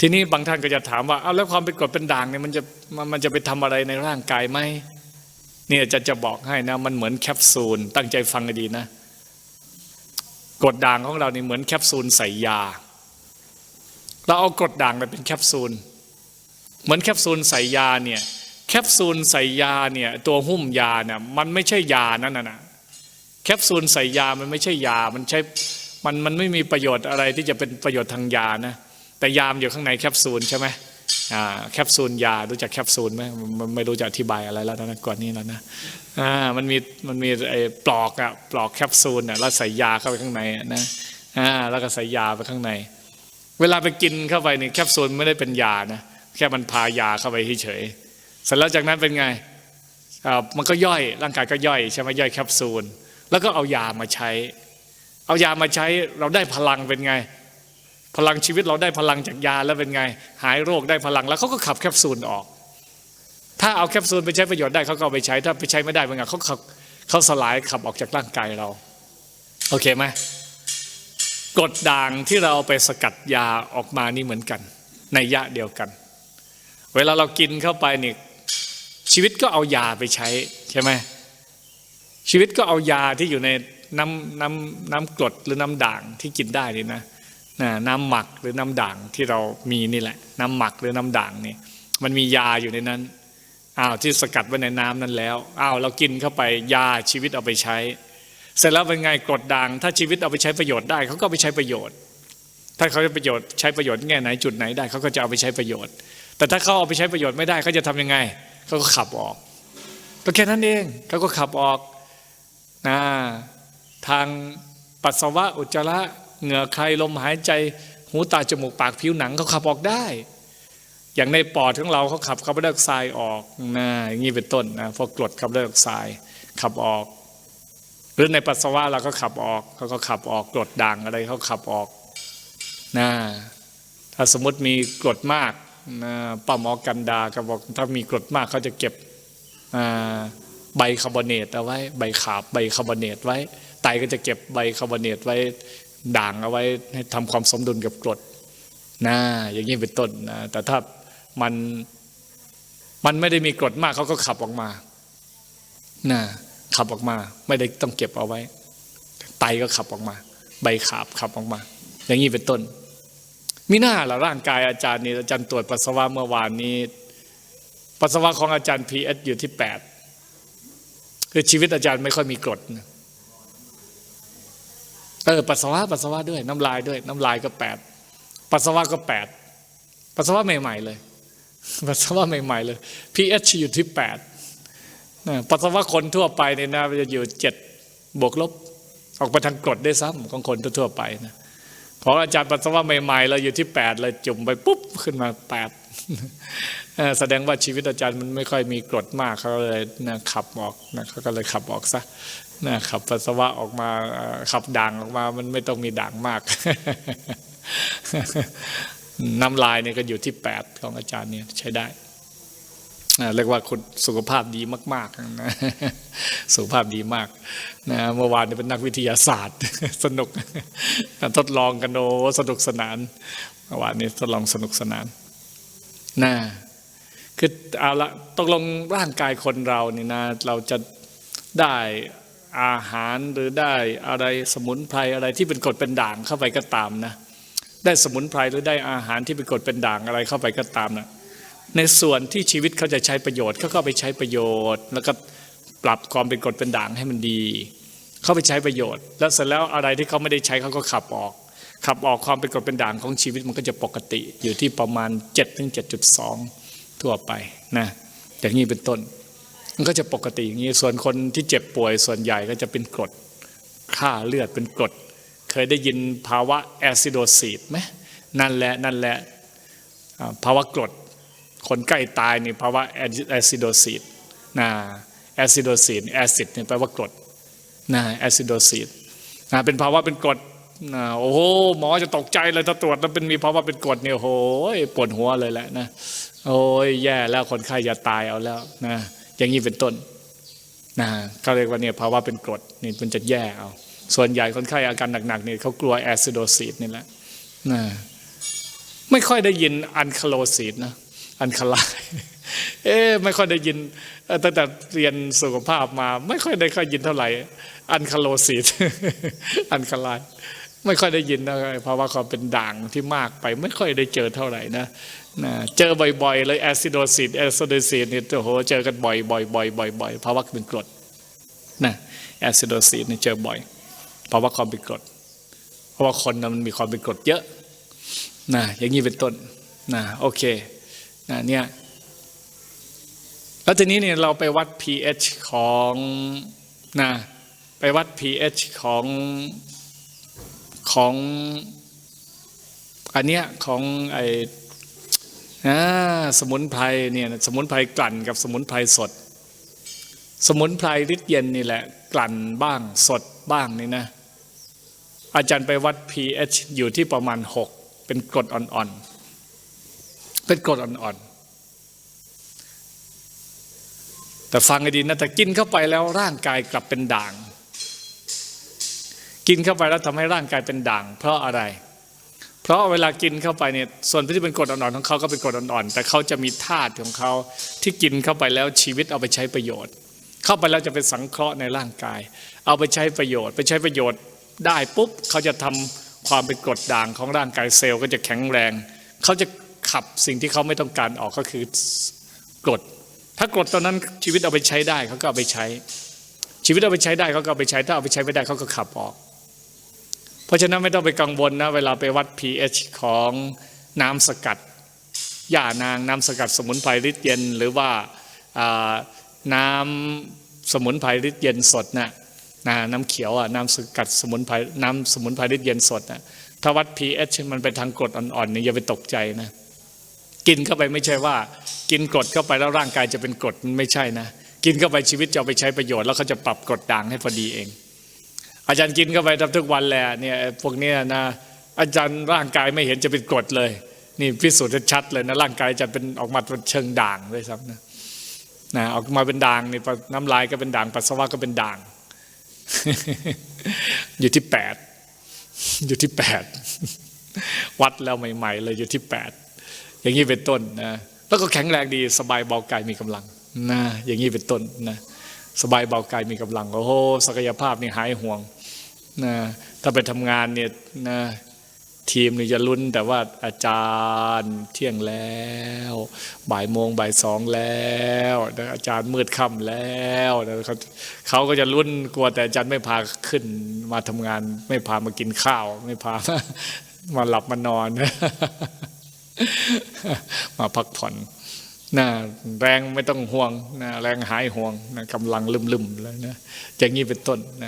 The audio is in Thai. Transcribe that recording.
ทีนี้บางท่านก็จะถามว่าเอาแล้วความเป็นกรดเป็นด่างเนี่ยมันจะมันจะไปทำอะไรในร่างกายไหมเนี่ยจะจะบอกให้นะ มันเหมือนแคปซูลตั้งใจฟังดีนะกรดด่างของเรานี่เหมือนแคปซูลใส่ยา เราเอากรดด่างไปเป็นแคปซูล เหมือนแคปซูลใส่ยาเนี่ยแคปซูลใส่ยาเนี่ยตัวหุ้มยาเนี่ยมันไม่ใช่ยานั่นน่ะนะแคปซูลใส่ยามันไม่ใช่ยา มันใช้มันมันไม่มีประโยชน์อะไรที่จะเป็นประโยชน์ทางยานะ แต่ยามอยู่ข้างในแคปซูลใช่ไหมอ่าแคปซูลยารู้จักแคปซูลไหมมันไม่รู้จะอธิบายอะไรแล้วนะก่อนนี้แล้วนะอ่ามันมีมันมีไอ้ปลอกอะปลอกแคปซูลอะแล้วใส่ยาเข้าไปข้างในนะอ่าแล้วก็ใส่ยาไปข้างใน เวลาไปกินเข้าไปเนี่ยแคปซูลไม่ได้เป็นยานะแค่มันพายาเข้าไปเฉยเสร็จแล้วจากนั้นเป็นไงอ่ามันก็ย่อยร่างกายก็ย่อยใช่ไหมย่อยแคปซูล แล้วก็เอายามาใช้ เอายามาใช้เราได้พลังเป็นไง พลังชีวิตเราได้พลังจากยาแล้วเป็นไง หายโรคได้พลังแล้วเขาก็ขับแคปซูลออก ถ้าเอาแคปซูลไปใช้ประโยชน์ได้เขาก็ไปใช้ถ้าไปใช้ไม่ได้เป็นไงเขาขับเขาสลายขับออกจากร่างกายเรา โอเคไหมกรดด่างที่เราเอาไปสกัดยาออกมานี่เหมือนกัน ในยะเดียวกัน เวลาเรากินเข้าไปนี่ชีวิตก็เอายาไปใช้ใช่ไหมชีวิตก็เอายาที่อยู่ในน้ำน้ำน้ำกรดหรือน้ำด่างที่กินได้นี่นะ น้ำหมักหรือน้ำด่างที่เรามีนี่แหละ น้ำหมักหรือน้ำด่างนี่มันมียาอยู่ในนั้นอ้าวที่สกัดไว้ในน้ำนั้นแล้วอ้าวเรากินเข้าไปยาชีวิตเอาไปใช้ เสร็จแล้วเป็นไงกรดด่าง ถ้าชีวิตเอาไปใช้ประโยชน์ได้เขาก็ไปใช้ประโยชน์ ถ้าเขาจะประโยชน์ใช้ประโยชน์แง่ไหนจุดไหนได้เขาก็จะเอาไปใช้ประโยชน์ แต่ถ้าเขาเอาไปใช้ประโยชน์ไม่ได้เขาจะทำยังไงเขาก็ขับออกก็แค่นั้นเองเขาก็ขับออกนะทางปัสสาวะอุจจาระ เหงื่อใครลมหายใจ หูตาจมูกปากผิวหนังเขาขับออกได้ อย่างในปอดของเราเขาขับคาร์บอนไดออกไซด์ออกนะอย่างนี้เป็นต้นนะพวกรดคาร์บอนไดออกไซด์ขับออก หรือในปัสสาวะเราก็ขับออกเขาก็ขับออกกรดด่างอะไรเขาขับออกนะถ้าสมมติมีกรดมากนะป้าหมอกันดาก็บอกถ้ามีกรดมากเขาจะเก็บใบคาร์บอเนตเอาไว้ ใบขาบใบคาร์บอเนตไว้ไตก็จะเก็บใบคาร์บอเนตไว้ ด่างเอาไว้ให้ทำความสมดุลกับกรดนะอย่างนี้เป็นต้นนะแต่ถ้ามันมันไม่ได้มีกรดมากเขาก็ขับออกมานะขับออกมา ไม่ได้ต้องเก็บเอาไว้ ไตก็ขับออกมา ใบขาบขับออกมา อย่างนี้เป็นต้นมีหน้าละร่างกายอาจารย์นี่อาจารย์ตรวจปัสสาวะเมื่อวานนี้ ปัสสาวะของอาจารย์พีเอสอยู่ที่แปดคือชีวิตอาจารย์ไม่ค่อยมีกรดนะ เออปัสสาวะปัสสาวะด้วย น้ำลายด้วย น้ำลายก็แปดปัสสาวะก็แปดปัสสาวะใหม่ ๆ เลยปัสสาวะใหม่ ๆ เลย pH อยู่ที่แปดปัสสาวะคนทั่วไปเนี่ยนะจะอยู่เจ็ดบวกลบ ออกไปทางกรดได้ซ้ำของคนทั่วไปนะ ของอาจารย์ปัสสาวะใหม่ๆเราอยู่ที่แปดเลยจุ่มไปปุ๊บขึ้นมาแปดแสดงว่าชีวิตอาจารย์มันไม่ค่อยมีกรดมากเขาเลยนะขับออกนะเขาก็เลยขับออกซะนะขับปัสสาวะออกมาขับด่างออกมา มันไม่ต้องมีด่างมาก น้ำลายเนี่ยก็อยู่ที่แปดของอาจารย์เนี่ยใช้ได้ เรียกว่าคุณสุขภาพดีมากๆนะสุขภาพดีมากนะเมื่อวานเนี่ยเป็นนักวิทยาศาสตร์ สนุกทดลองกันโอสนุกสนานเมื่อวานนี้ทดลองสนุกสนานนะคือเอาละตกลงร่างกายคนเรานี่นะเราจะได้อาหารหรือได้อะไรสมุนไพรอะไรที่เป็นกรดเป็นด่างเข้าไปก็ตามนะ ได้สมุนไพรหรือได้อาหารที่เป็นกรดเป็นด่างอะไรเข้าไปก็ตามนะ ในส่วนที่ชีวิตเขาจะใช้ประโยชน์เขาก็เอาไปใช้ประโยชน์ แล้วก็ปรับความเป็นกรดเป็นด่างให้มันดี เขาไปใช้ประโยชน์ แล้วเสร็จแล้วอะไรที่เขาไม่ได้ใช้เขาก็ขับออก ขับออกความเป็นกรดเป็นด่างของชีวิตมันก็จะปกติอยู่ที่ประมาณ7ถึง7.2 ทั่วไปนะอย่างนี้เป็นต้น มันก็จะปกติอย่างนี้ส่วนคนที่เจ็บป่วยส่วนใหญ่ก็จะเป็นกรดค่าเลือดเป็นกรดเคยได้ยินภาวะแอซิโดซีดไหมนั่นแหละนั่นแหละภาวะกรด คนใกล้ตายนี่ภาวะแอซิโดซีดนะแอซิโดซีดแอซิดเนี่ยแปลว่ากรดนะแอซิโดซีดนะเป็นภาวะเป็นกรดนะโอ้โหหมอจะตกใจเลยถ้าตรวจแล้วเป็นมีภาวะเป็นกรดเนี่ยโอ้โหปวดหัวเลยแหละนะโอ้ยแย่แล้วคนไข้จะตายเอาแล้วนะอย่างนี้เป็นต้นนะเขาเรียกว่าเนี่ยภาวะเป็นกรดนี่มันจะแย่เอาส่วนใหญ่คนไข้อาการหนักๆเนี่ยเขากลัวแอซิโดซีดนี่แหละนะไม่ค่อยได้ยินอันคาโลซีดนะ อันคาลาย เอ๊ไม่ค่อยได้ยินตั้งแต่เรียนสุขภาพมา ไม่ค่อยได้ค่อยยินเท่าไหร่ อันคาโลซีดอันคาลาย ไม่ค่อยได้ยินนะเพราะว่าเขาเป็นด่างที่มากไป ไม่ค่อยได้เจอเท่าไหร่นะนะเจอบ่อยๆ เลยแอซิโดซิดแอซิโดซิดเนี่ยโอ้โหเจอกันบ่อยๆบ่อยๆบ่อยๆเพราะว่าเป็นกรดนะแอซิโดซิดเนี่ยเจอบ่อยเพราะว่าความเป็นกรด เพราะว่าคนมันมีความเป็นกรดเยอะนะอย่างนี้เป็นต้นนะโอเค นะเนี่ยแล้วทีนี้เนี่ยเราไปวัด pH ของนะไปวัด pH ของของอันเนี้ยของไออ่าสมุนไพรเนี่ยสมุนไพรกลั่นกับสมุนไพรสด สมุนไพรฤทธิ์เย็นนี่แหละ กลั่นบ้างสดบ้างนี่นะ อาจารย์ไปวัด pH อยู่ที่ประมาณ 6 เป็นกรดอ่อนๆ เป็นกรดอ่อนๆ แต่ฟังให้ดีนะแต่กินเข้าไปแล้วร่างกายกลับเป็นด่าง กินเข้าไปแล้วทำให้ร่างกายเป็นด่าง เพราะอะไร เพราะเวลากินเข้าไปเนี่ยส่วนที่เป็นกรดอ่อนๆของเขาก็เป็นกรดอ่อนๆ แต่เขาจะมีธาตุของเขาที่กินเข้าไปแล้วชีวิตเอาไปใช้ประโยชน์ เข้าไปแล้วจะเป็นสังเคราะห์ในร่างกาย เอาไปใช้ประโยชน์ ไปใช้ประโยชน์ได้ปุ๊บเขาจะทำความเป็นกรดด่างของร่างกายเซลล์ก็จะแข็งแรง เขาจะ ขับสิ่งที่เขาไม่ต้องการออกก็คือกรดถ้ากรดตอนนั้นชีวิตเอาไปใช้ได้เขาก็เอาไปใช้ ชีวิตเอาไปใช้ได้เขาก็เอาไปใช้ถ้าเอาไปใช้ไม่ได้เขาก็ขับออก เพราะฉะนั้นไม่ต้องไปกังวลนะเวลาไปวัด pH ของน้ำสกัดหญ้านางน้ำสกัดสมุนไพรฤทธิ์เย็น หรือว่าน้ำสมุนไพรฤทธิ์เย็นสดนะนะน้ำเขียวอะน้ำสกัดสมุนไพรน้ำสมุนไพรฤทธิ์เย็นสดนะถ้าวัด pH มันไปทางกรดอ่อนๆเนี่ยอย่าไปตกใจนะ กินเข้าไปไม่ใช่ว่า กินกรดเข้าไปแล้วร่างกายจะเป็นกรดไม่ใช่นะ กินเข้าไปชีวิตจะเอาไปใช้ประโยชน์แล้วเขาจะปรับกรดด่างให้พอดีเอง อาจารย์กินเข้าไปทุกวันแหละเนี่ยพวกเนี้ยนะอาจารย์ร่างกายไม่เห็นจะเป็นกรดเลย นี่พิสูจน์ชัดเลยนะร่างกายจะเป็นออกมาเป็นเชิงด่างเลยซ้ำนะนะออกมาเป็นด่างนี่น้ำลายก็เป็นด่างปัสสาวะก็เป็นด่าง อยู่ที่แปดอยู่ที่แปดวัดแล้วใหม่ ๆ เลยอยู่ที่แปด อย่างนี้เป็นต้นนะแล้วก็แข็งแรงดีสบายเบากายมีกำลังนะอย่างนี้เป็นต้นนะสบายเบากายมีกำลังโอ้โหศักยภาพนี่หายห่วงนะถ้าไปทำงานเนี่ยนะทีมนี่จะลุ้นแต่ว่าอาจารย์เที่ยงแล้ว บ่ายโมงบ่ายสองแล้วอาจารย์มืดค่ำแล้วเขาเขาก็จะลุ้นกลัวแต่อาจารย์ไม่พาขึ้นมาทำงาน ไม่พามากินข้าว ไม่พามาหลับมานอน มาพักผ่อนนะแรงไม่ต้องห่วงนะแรงหายห่วงนะกำลังลืมๆแล้วนะอย่างนี้เป็นต้นนะ